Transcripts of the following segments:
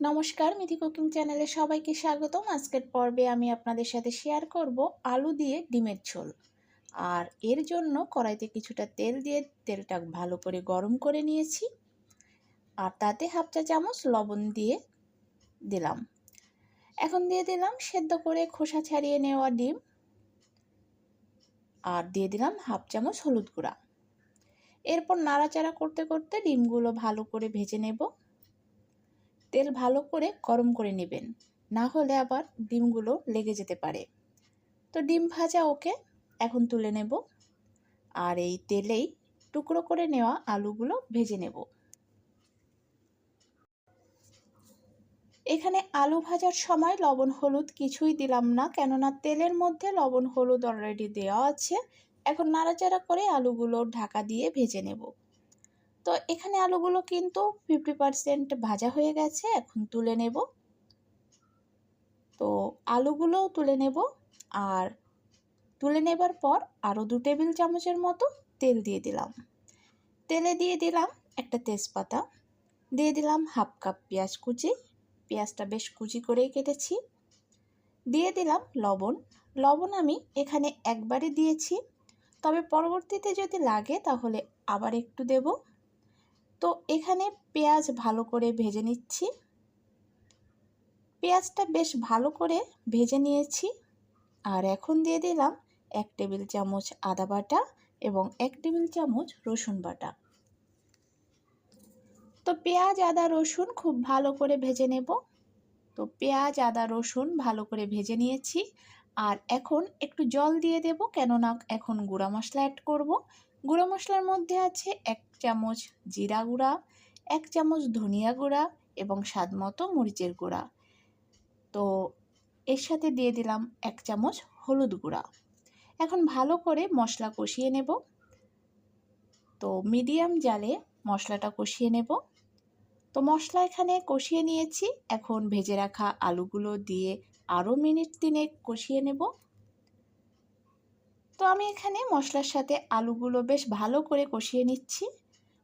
নমস্কার, মিথি কুকিং চ্যানেলে সবাইকে স্বাগতম। আজকের পর্বে আমি আপনাদের সাথে শেয়ার করব আলু দিয়ে ডিমের ঝোল। আর এর জন্য কড়াইতে কিছুটা তেল দিয়ে তেলটা ভালো করে গরম করে নিয়েছি। আর তাতে হাফ চা চামচ লবণ দিয়ে দিলাম। এখন দিয়ে দিলাম সেদ্ধ করে খোসা ছাড়িয়ে নেওয়া ডিম। আর দিয়ে দিলাম হাফ চামচ হলুদ গুঁড়া। এরপর নাড়াচাড়া করতে করতে ডিমগুলো ভালো করে ভেজে নেব। তেল ভালো করে গরম করে নেবেন। না হলে আবার ডিমগুলো লেগে যেতে পারে। তো ডিম ভাজা ওকে এখন তুলে নেব। আর এই তেলেই টুকরো করে নেওয়া আলুগুলো ভেজে নেব। এখানে আলু ভাজার সময় লবণ, হলুদ কিছুই দিলাম না, কেননা তেলের মধ্যে লবণ, হলুদ অলরেডি দেওয়া আছে। এখন নাড়াচাড়া করে আলুগুলো ঢাকা দিয়ে ভেজে নেব। তো এখানে আলুগুলো কিন্তু ফিফটি পারসেন্ট ভাজা হয়ে গেছে, এখন তুলে নেব। তো আলুগুলোও তুলে নেব আর তুলে নেবার পর আরও দু টেবিল চামচের মতো তেল দিয়ে দিলাম। তেলে দিয়ে দিলাম একটা তেজপাতা, দিয়ে দিলাম হাফ কাপ পেঁয়াজ কুচি, পেঁয়াজটা বেশ কুচি করেই কেটেছি। দিয়ে দিলাম লবণ লবণ আমি এখানে একবারে দিয়েছি। তবে পরবর্তীতে যদি লাগে তাহলে আবার একটু দেব। এখানে পেঁয়াজ ভালো করে ভেজে নিচ্ছি। পেঁয়াজটা বেশ ভালো করে ভেজে নিয়েছি। আর এখন দিয়ে দিলাম এক টেবিল চামচ আদা বাটা এবং এক টেবিল চামচ রসুন বাটা। তো পেঁয়াজ, আদা, রসুন খুব ভালো করে ভেজে নেব। তো পেঁয়াজ, আদা, রসুন ভালো করে ভেজে নিয়েছি। আর এখন একটু জল দিয়ে দেব কেননা এখন গুঁড়া মশলা অ্যাড করব। গুঁড়ো মশলার মধ্যে আছে এক চামচ জিরা গুঁড়া, এক চামচ ধনিয়া গুঁড়া এবং স্বাদ মতো মরিচের গুঁড়া। তো এর সাথে দিয়ে দিলাম এক চামচ হলুদ গুঁড়া। এখন ভালো করে মশলা কষিয়ে নেব। তো মিডিয়াম জালে মশলাটা কষিয়ে নেব। তো মশলা এখানে কষিয়ে নিয়েছি। এখন ভেজে রাখা আলুগুলো দিয়ে আরও মিনিট তিনেক কষিয়ে নেব। তো আমি এখানে মশলার সাথে আলুগুলো বেশ ভালো করে কষিয়ে নিচ্ছি।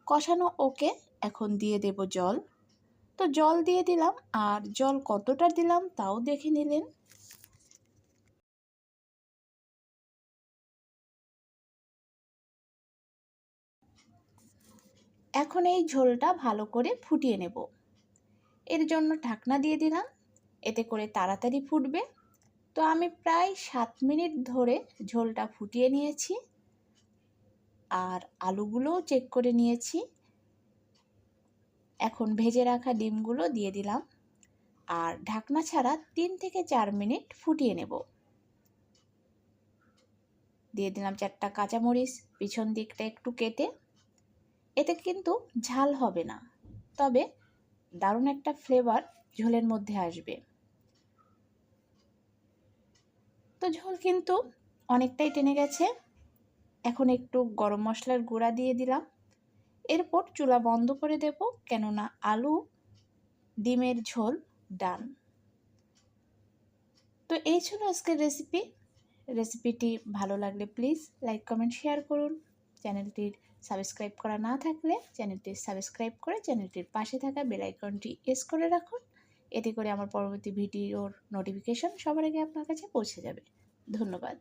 কষানো ওকে এখন দিয়ে দেব জল। তো জল দিয়ে দিলাম, আর জল কতটা দিলাম তাও দেখে নিলেন। এখন এই ঝোলটা ভালো করে ফুটিয়ে নেব। এর জন্য ঢাকনা দিয়ে দিলাম, এতে করে তাড়াতাড়ি ফুটবে। তো আমি প্রায় সাত মিনিট ধরে ঝোলটা ফুটিয়ে নিয়েছি আর আলুগুলোও চেক করে নিয়েছি। এখন ভেজে রাখা ডিমগুলো দিয়ে দিলাম আর ঢাকনা ছাড়া তিন থেকে চার মিনিট ফুটিয়ে নেব। দিয়ে দিলাম চারটা কাঁচামরিচ, পিছন দিকটা একটু কেটে। এতে কিন্তু ঝাল হবে না, তবে দারুণ একটা ফ্লেভার ঝোলের মধ্যে আসবে। তো ঝোল কিন্তু অনেকটাই টেনে গেছে। এখন একটু গরম মশলার গুঁড়া দিয়ে দিলাম। এরপর চুলা বন্ধ করে দেব, কেননা আলু ডিমের ঝোল ডান। তো এই ছিল আজকের রেসিপি রেসিপিটি ভালো লাগলে প্লিজ লাইক কমেন্ট শেয়ার করুন। চ্যানেলটির সাবস্ক্রাইব করা না থাকলে চ্যানেলটি সাবস্ক্রাইব করে চ্যানেলটির পাশে থাকা বেলাইকনটি এস করে রাখুন। এতে করে আমার পরবর্তী ভিডিওর নোটিফিকেশন সবার আগে আপনার কাছে পৌঁছে যাবে। ধন্যবাদ।